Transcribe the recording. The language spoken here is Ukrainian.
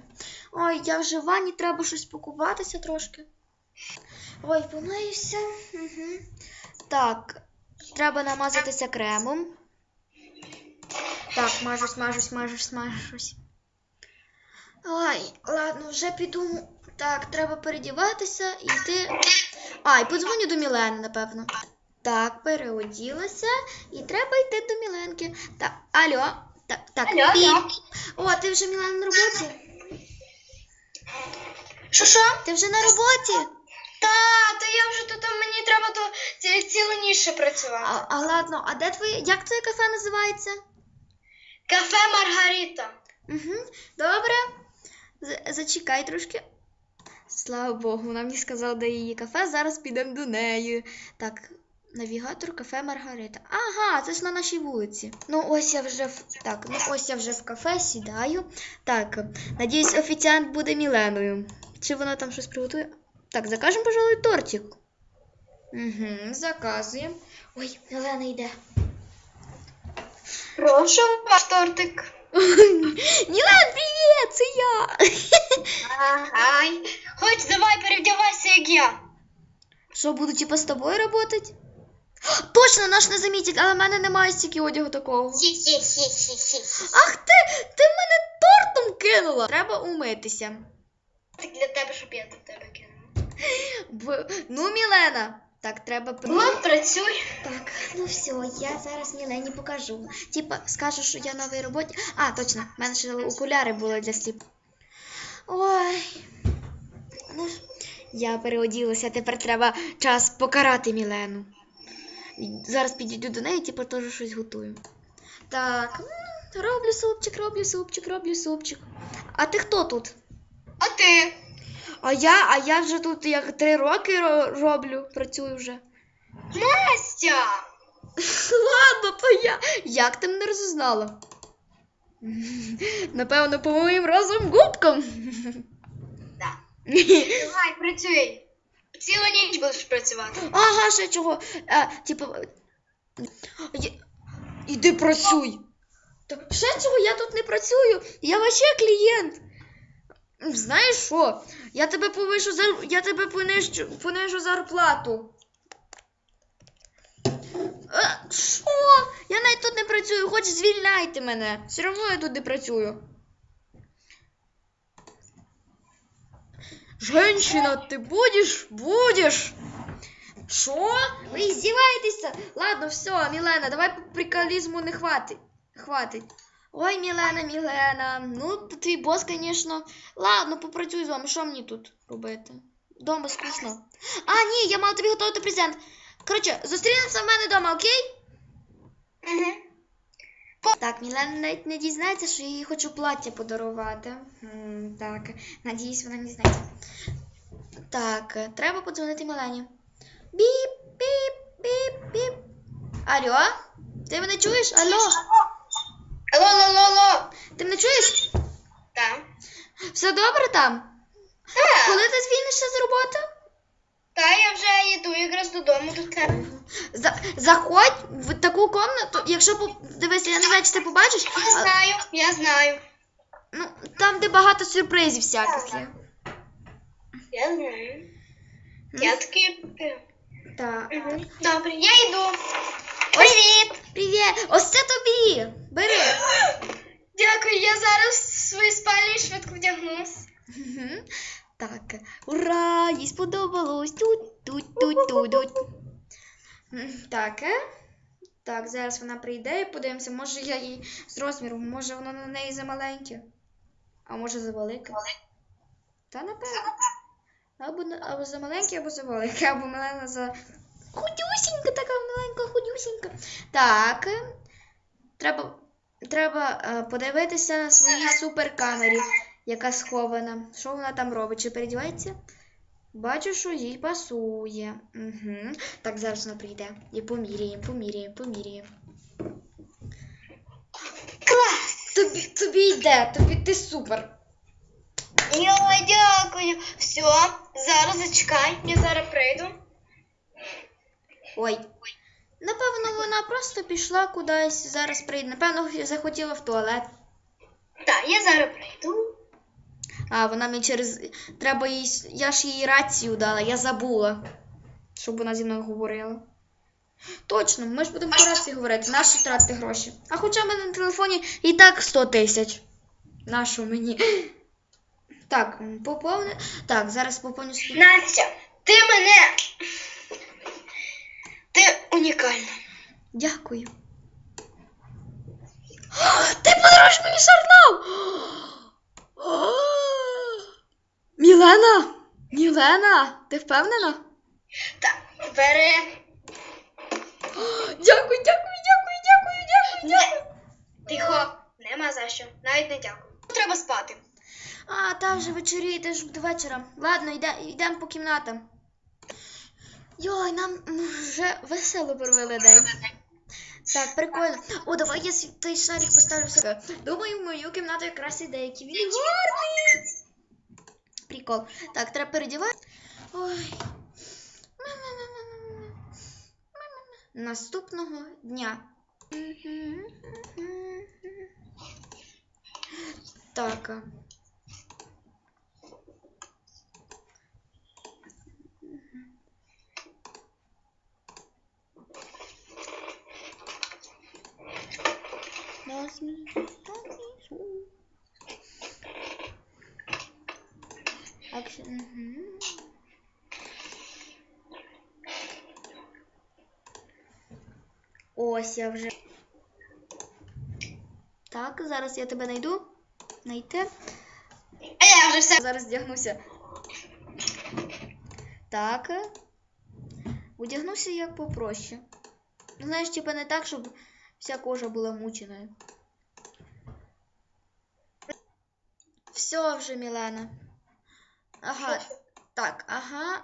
бачите. Ой, я вже в ванні, треба щось покупатися трошки. Ой, помиюся. Угу. Так, треба намазатися кремом. Так, мажусь, мажусь, мажусь, мажусь. Ой, ладно, вже піду. Так, треба передіватися і йти. А, і подзвоню до Мілени, напевно. Так, переоділася і треба йти до Міленки. Так, алло. Так, так, Алло, піп. алло. О, ти вже Мілена на роботі? Що що? Ти вже на роботі? Та, то я вже тут мені треба то ці- цілу ніч ще працювати. А, а ладно, а де твоє. Як твоє кафе називається? Кафе Маргарита. Угу, добре. З- зачекай трошки. Слава Богу, вона мені сказала, де її кафе, зараз підемо до неї. Так, навігатор кафе Маргарита. Ага, це ж на нашій вулиці. Ну ось я вже в так, ну ось я вже в кафе сідаю. Так, надіюсь, офіціант буде Міленою. Чи вона там щось приготує? Так, закажемо, пожалуй, тортик. Угу, заказуємо. Ой, Мілена йде. Прошу ваш тортик. Мілен, привіт! Це я! Ай. Хоч давай перевдягайся, як я. Що, буду типа з тобою работать? Точно, наш не замітить, але в мене немає стільки одягу такого. Ах ти! Ти мене тортом кинула! Треба умитися. Так для тебе, щоб я до тебе кинула. Б... Ну, Мілена. Так, треба Ну, працюй. Так, ну все, я зараз Мілені покажу. Типа, скажу, що я на новій роботі. А, точно, в мене ще окуляри були для сліп. Ой. Ну, я переоділася, тепер треба час покарати Мілену. Зараз підійду до неї, типу, теж щось готую. Так, роблю супчик, роблю супчик, роблю супчик. А ти хто тут? А ти? А я, а я вже тут як три роки роблю, працюю вже. Настя. Ладно, то я. Як ти мене розузнала? Напевно, по моїм розовим губкам. Да. Давай, працюй. Цілу ніч будеш працювати. Ага, ще чого. А, типу. я- Іди працюй. Та ще чого, я тут не працюю. Я вообще клієнт. Знаєш що? Я тебе повишу за. Я тебе понижу, понижу зарплату. Е, Що? Я навіть тут не працюю, хоч звільняйте мене. Все одно я тут не працюю. Женщина, ти будеш? Будеш. Що? Ви здіваєтеся? Ладно, все, Мілена, давай по приколізму не хватить. Хватить. Ой, Мілена, Мілена. Ну, твій бос, звісно. Ладно, попрацюй з вами. Що мені тут робити? Дома скучно. А, ні, я мала тобі готувати презент. Коротше, зустрінемося в мене вдома, окей? Угу. Так, Мілена навіть не дізнається, що я їй хочу плаття подарувати. М, Так, надіюсь, вона не дізнається. Так, треба подзвонити Мілені. Біп, біп, біп, біп. Алло? Ти мене чуєш? Алло? Алло, алло, алло. Ти мене чуєш? Так. Все добре там? Так. Коли ти звільнишся з роботи? Та я вже йду якраз додому до тебе. За- заходь в таку комнату, якщо по- дивись, я не знаю, чи ти побачиш. Я а- знаю, я знаю. Ну, там, де багато сюрпризів всяких є. Я знаю. Я таки. Так. Мгм. Добре, я йду. Привіт! Привіт! Ось це тобі! Бери! Дякую, я зараз в своїй спальні швидко вдягнусь. Мгм. Так, ура! Їй сподобалось. Тут, тут, тут, тут, тут. Так, е? Так, зараз вона прийде і подивимося, може я їй з розміром, може воно на неї замаленьке, а може завелике. Та напевно. Або, або замаленьке, або завелике, або Мелена за худюсінька, така маленька, худюсінька. Так. е, Треба, треба е, подивитися на своїй суперкамері яка схована. Що вона там робить? Чи передівається? Бачу, що їй пасує. Угу. Так, зараз вона прийде. І поміряємо, поміряємо, поміряємо. Клас! Тобі, тобі йде, тобі ти супер. Йой, дякую. Все, зараз зачекай, я зараз прийду. Ой. Напевно, вона просто пішла кудись, зараз прийде. Напевно, захотіла в туалет. Так, я зараз прийду. А, вона мені через. Треба їй. Я ж їй рацію дала, я забула. Щоб вона зі мною говорила. Точно, ми ж будемо по рації говорити. Нащо тратити гроші? А хоча в мене на телефоні і так 100 тисяч. Нащо мені? Так, поповни. Так, зараз поповню собі. Настя, ти мене. Ти унікальна. Дякую. Ти подаруєш мені шарнав! Мілена! Ти впевнена? Так, бери. Дякую, дякую, дякую, дякую, дякую. Не. Тихо, нема за що. Навіть не дякую. Треба спати. А, та вже вечоріє, теж до вечора. Ладно, йде, йдемо по кімнатам. Йой, нам вже весело провели день. Так, прикольно. О, давай я свій- той шарик поставлю себе. Думаю, в мою кімнату якраз іде, який він гарний. Прикол. Так, треба передівати. Наступного дня. Так. а. Action. mhm. Ось я вже. Так, зараз я тебе знайду. Найти. А я вже все. Зараз вдягнуся. Так. Одягнуся як попроще. Ну, знаєш, типа не так, щоб вся кожа була мученою. Все вже, Мілена. Ага. Так, ага.